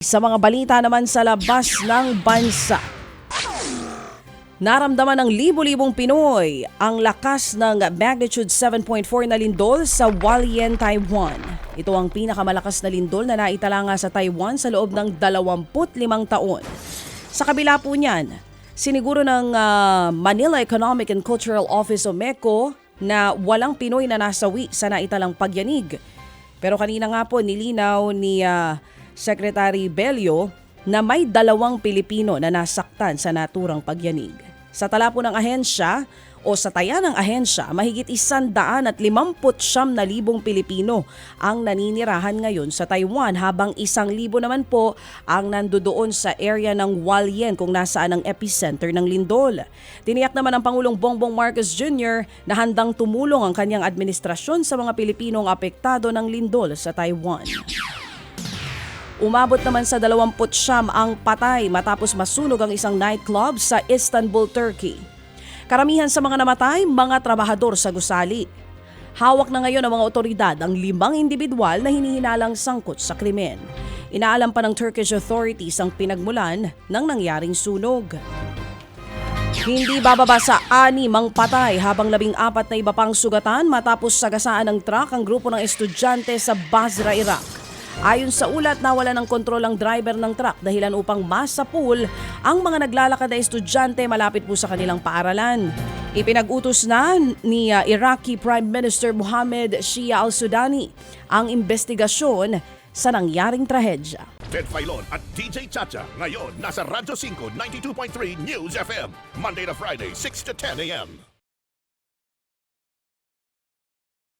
Sa mga balita naman sa labas ng bansa. Naramdaman ng libo-libong Pinoy ang lakas ng magnitude 7.4 na lindol sa Hualien, Taiwan. Ito ang pinakamalakas na lindol na naitala nga sa Taiwan sa loob ng 25 taon. Sa kabila po niyan, siniguro ng ah, Manila Economic and Cultural Office o MECO na walang Pinoy na nasawi sa naitalang pagyanig. Pero kanina nga po nilinaw ni ah, Secretary Bello na may dalawang Pilipino na nasaktan sa naturang pagyanig. Sa tala po ng ahensya o sa taya ng ahensya, mahigit isandaan at limamput siyam na libong Pilipino ang naninirahan ngayon sa Taiwan habang isang libo naman po ang nandoon sa area ng Hualien kung nasaan ang epicenter ng lindol. Tiniyak naman ng Pangulong Bongbong Marcos Jr. na handang tumulong ang kanyang administrasyon sa mga Pilipinong apektado ng lindol sa Taiwan. Umabot naman sa 20 siyam ang patay matapos masunog ang isang nightclub sa Istanbul, Turkey. Karamihan sa mga namatay, mga trabahador sa gusali. Hawak na ngayon ng mga otoridad ang limang individual na hinihinalang sangkot sa krimen. Inaalam pa ng Turkish authorities ang pinagmulan ng nangyaring sunog. Hindi bababa sa anim ang patay habang labing apat na iba pang sugatan matapos sagasaan ng truck ang grupo ng estudyante sa Basra, Iraq. Ayon sa ulat, nawala ng kontrol ang driver ng truck dahilan upang masapul ang mga naglalakad na estudyante malapit po sa kanilang paaralan. Ipinag-utos na ni uh, Iraqi Prime Minister Mohammed Shia al-Sudani ang investigasyon sa nangyaring trahedya. Ted Filon at DJ Chacha. Ngayon, nasa Radyo 5, 92.3 News FM. Monday to Friday, 6 to 10 a.m.